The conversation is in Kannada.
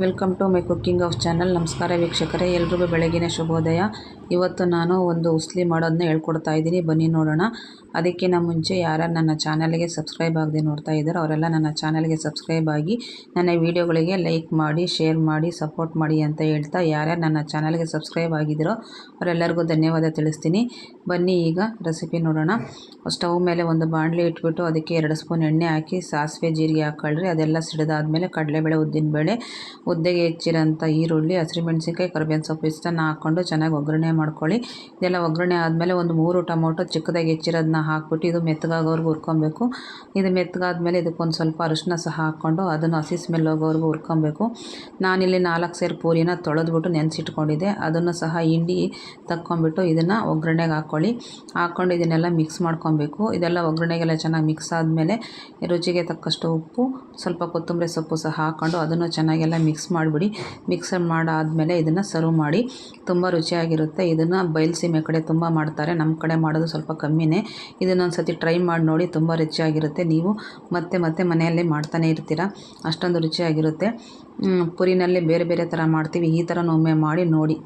Welcome to my cooking house channel. ನಮಸ್ಕಾರ ವೀಕ್ಷಕರೇ ಎಲ್ರಿಗೂ ಬೆಳಗಿನ ಶುಭೋದಯ. ಇವತ್ತು ನಾನು ಒಂದು ಉಸ್ಲಿ ಮಾಡೋದನ್ನ ಹೇಳ್ಕೊಡ್ತಾ ಇದ್ದೀನಿ. ಬನ್ನಿ ನೋಡೋಣ. ಅದಕ್ಕಿಂತ ಮುಂಚೆ ಯಾರ್ಯಾರು ನನ್ನ ಚಾನಲ್ಗೆ ಸಬ್ಸ್ಕ್ರೈಬ್ ಆಗದೆ ನೋಡ್ತಾ ಇದ್ದಾರೋ ಅವರೆಲ್ಲ ನನ್ನ ಚಾನಲ್ಗೆ ಸಬ್ಸ್ಕ್ರೈಬ್ ಆಗಿ ನನ್ನ ವೀಡಿಯೋಗಳಿಗೆ ಲೈಕ್ ಮಾಡಿ, ಶೇರ್ ಮಾಡಿ, ಸಪೋರ್ಟ್ ಮಾಡಿ ಅಂತ ಹೇಳ್ತಾ ಯಾರ್ಯಾರು ನನ್ನ ಚಾನಲ್ಗೆ ಸಬ್ಸ್ಕ್ರೈಬ್ ಆಗಿದ್ದೀರೋ ಅವರೆಲ್ಲರಿಗೂ ಧನ್ಯವಾದ ತಿಳಿಸ್ತೀನಿ. ಬನ್ನಿ ಈಗ ರೆಸಿಪಿ ನೋಡೋಣ. ಸ್ಟವ್ ಮೇಲೆ ಒಂದು ಬಾಣಲಿ ಇಟ್ಬಿಟ್ಟು ಅದಕ್ಕೆ ಎರಡು ಸ್ಪೂನ್ ಎಣ್ಣೆ ಹಾಕಿ, ಸಾಸಿವೆ, ಜೀರಿಗೆ ಹಾಕ್ಕೊಳ್ರಿ ಅದೆಲ್ಲ ಸಿಡಿದಾದ್ಮೇಲೆ ಕಡಲೆಬೇಳೆ, ಉದ್ದಿನಬೇಳೆ, ಉದ್ದೆಗೆ ಹೆಚ್ಚಿರೋಂಥ ಈರುಳ್ಳಿ ಹಸಿಮೆಣ್ಸಿನ್ಕಾಯಿ ಕರಿಬೇವಿನ ಸೊಪ್ಪು ಇಷ್ಟನ್ನು ಹಾಕ್ಕೊಂಡು ಚೆನ್ನಾಗಿ ಒಗ್ಗರಣೆ ಮಾಡ್ಕೊಳ್ಳಿ. ಇದೆಲ್ಲ ಒಗ್ಗರಣೆ ಆದಮೇಲೆ ಒಂದು ಮೂರು ಟೊಮೊಟೊ ಚಿಕ್ಕದಾಗಿ ಹೆಚ್ಚಿರೋದನ್ನ ಹಾಕ್ಬಿಟ್ಟು ಇದು ಮೆತ್ತಗಾಗೋವರೆಗೂ ಹುರ್ಕೊಬೇಕು. ಇದು ಮೆತ್ತಗಾದ್ಮೇಲೆ ಇದಕ್ಕೊಂದು ಸ್ವಲ್ಪ ಅರಿಶಿನ ಸಹ ಹಾಕ್ಕೊಂಡು ಅದನ್ನು ಹಸಿ ಸ್ಮೆಲ್ ಹೋಗೋವರೆಗೂ ಹುರ್ಕೊಬೇಕು. ನಾನಿಲ್ಲಿ ನಾಲ್ಕು ಸೇರು ಪೂರಿನ ತೊಳೆದ್ಬಿಟ್ಟು ನೆನೆಸಿಟ್ಕೊಂಡಿದ್ದೆ. ಅದನ್ನು ಸಹ ಹಿಂಡಿ ತಕ್ಕೊಂಬಿಟ್ಟು ಇದನ್ನು ಒಗ್ಗರಣೆಗೆ ಹಾಕ್ಕೊಳ್ಳಿ. ಹಾಕ್ಕೊಂಡು ಇದನ್ನೆಲ್ಲ ಮಿಕ್ಸ್ ಮಾಡ್ಕೊಬೇಕು. ಇದೆಲ್ಲ ಒಗ್ಗರಣೆಗೆಲ್ಲ ಚೆನ್ನಾಗಿ ಮಿಕ್ಸ್ ಆದಮೇಲೆ ರುಚಿಗೆ ತಕ್ಕಷ್ಟು ಉಪ್ಪು, ಸ್ವಲ್ಪ ಕೊತ್ತಂಬರಿ ಸೊಪ್ಪು ಸಹ ಹಾಕ್ಕೊಂಡು ಅದನ್ನು ಚೆನ್ನಾಗೆಲ್ಲ ಮಿಕ್ಸ್ ಮಾಡಿಬಿಡಿ. ಮಿಕ್ಸ್ ಮಾಡಾದಮೇಲೆ ಇದನ್ನು ಸರ್ವ್ ಮಾಡಿ. ತುಂಬ ರುಚಿಯಾಗಿರುತ್ತೆ. ಇದನ್ನು ಬಯಲುಸೀಮೆ ಕಡೆ ತುಂಬ ಮಾಡ್ತಾರೆ. ನಮ್ಮ ಕಡೆ ಮಾಡೋದು ಸ್ವಲ್ಪ ಕಮ್ಮಿನೇ. ಇದನ್ನೊಂದು ಸತಿ ಟ್ರೈ ಮಾಡಿ ನೋಡಿ, ತುಂಬ ರುಚಿಯಾಗಿರುತ್ತೆ. ನೀವು ಮತ್ತೆ ಮತ್ತೆ ಮನೆಯಲ್ಲೇ ಮಾಡ್ತಾನೆ ಇರ್ತೀರ? ಅಷ್ಟೊಂದು ರುಚಿಯಾಗಿರುತ್ತೆ. ಪುರಿನಲ್ಲಿ ಬೇರೆ ಬೇರೆ ಥರ ಮಾಡ್ತೀವಿ. ಈ ಥರ ಒಮ್ಮೆ ಮಾಡಿ ನೋಡಿ.